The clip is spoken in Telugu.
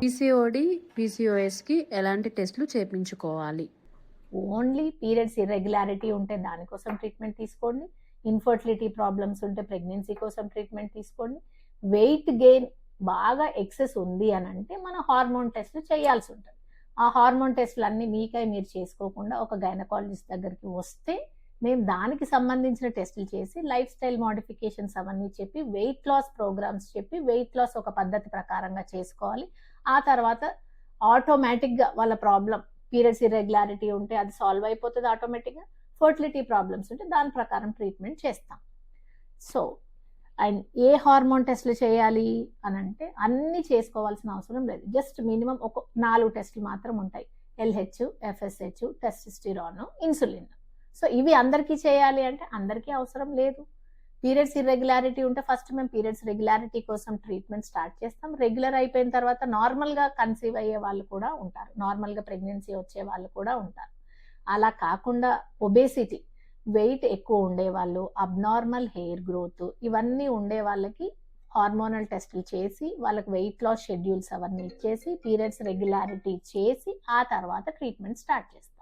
పీసీఓడి పీసీఓఎస్కి ఎలాంటి టెస్టులు చేయించుకోవాలి ఓన్లీ పీరియడ్స్ ఇర్రెగ్యులారిటీ ఉంటే దానికోసం ట్రీట్మెంట్ తీసుకోండి. ఇన్ఫర్టిలిటీ ప్రాబ్లమ్స్ ఉంటే ప్రెగ్నెన్సీ కోసం ట్రీట్మెంట్ తీసుకోండి. వెయిట్ గెయిన్ బాగా ఎక్సెస్ ఉంది అని అంటే మన హార్మోన్ టెస్ట్లు చేయాల్సి ఉంటుంది. ఆ హార్మోన్ టెస్ట్లు అన్నీ మీకై మీరు చేసుకోకుండా ఒక గైనకాలజిస్ట్ దగ్గరికి వస్తే మేము దానికి సంబంధించిన టెస్టులు చేసి లైఫ్ స్టైల్ మోడిఫికేషన్స్ అవన్నీ చెప్పి వెయిట్ లాస్ ప్రోగ్రామ్స్ చెప్పి వెయిట్ లాస్ ఒక పద్ధతి ప్రకారంగా చేసుకోవాలి. ఆ తర్వాత ఆటోమేటిక్గా వాళ్ళ ప్రాబ్లం పీరియడ్స్ ఇర్రెగ్యులారిటీ ఉంటే అది సాల్వ్ అయిపోతుంది ఆటోమేటిక్గా. ఫర్టిలిటీ ప్రాబ్లమ్స్ ఉంటే దాని ప్రకారం ట్రీట్మెంట్ చేస్తాం. సో అండ్ ఏ హార్మోన్ టెస్ట్లు చేయాలి అని అంటే అన్నీ చేసుకోవాల్సిన అవసరం లేదు. జస్ట్ మినిమం ఒక నాలుగు టెస్టులు మాత్రం ఉంటాయి. LH FSH testosterone insulin. So ఇవి అందరికీ చేయాలి అంటే అందరికీ అవసరం లేదు. పీరియడ్స్ ఇర్రెగ్యులారిటీ ఉంటే ఫస్ట్ మేము పీరియడ్స్ రెగ్యులారిటీ కోసం ట్రీట్మెంట్ స్టార్ట్ చేస్తాం. రెగ్యులర్ అయిపోయిన తర్వాత నార్మల్గా కన్సీవ్ అయ్యే వాళ్ళు కూడా ఉంటారు. నార్మల్గా ప్రెగ్నెన్సీ వచ్చే వాళ్ళు కూడా ఉంటారు. అలా కాకుండా ఒబేసిటీ వెయిట్ ఎక్కువ ఉండేవాళ్ళు అబ్నార్మల్ హెయిర్ గ్రోత్ ఇవన్నీ ఉండే వాళ్ళకి హార్మోనల్ టెస్టులు చేసి వాళ్ళకి వెయిట్ లాస్ షెడ్యూల్స్ అవన్నీ ఇచ్చేసి పీరియడ్స్ రెగ్యులారిటీ చేసి ఆ తర్వాత ట్రీట్మెంట్ స్టార్ట్ చేస్తాం.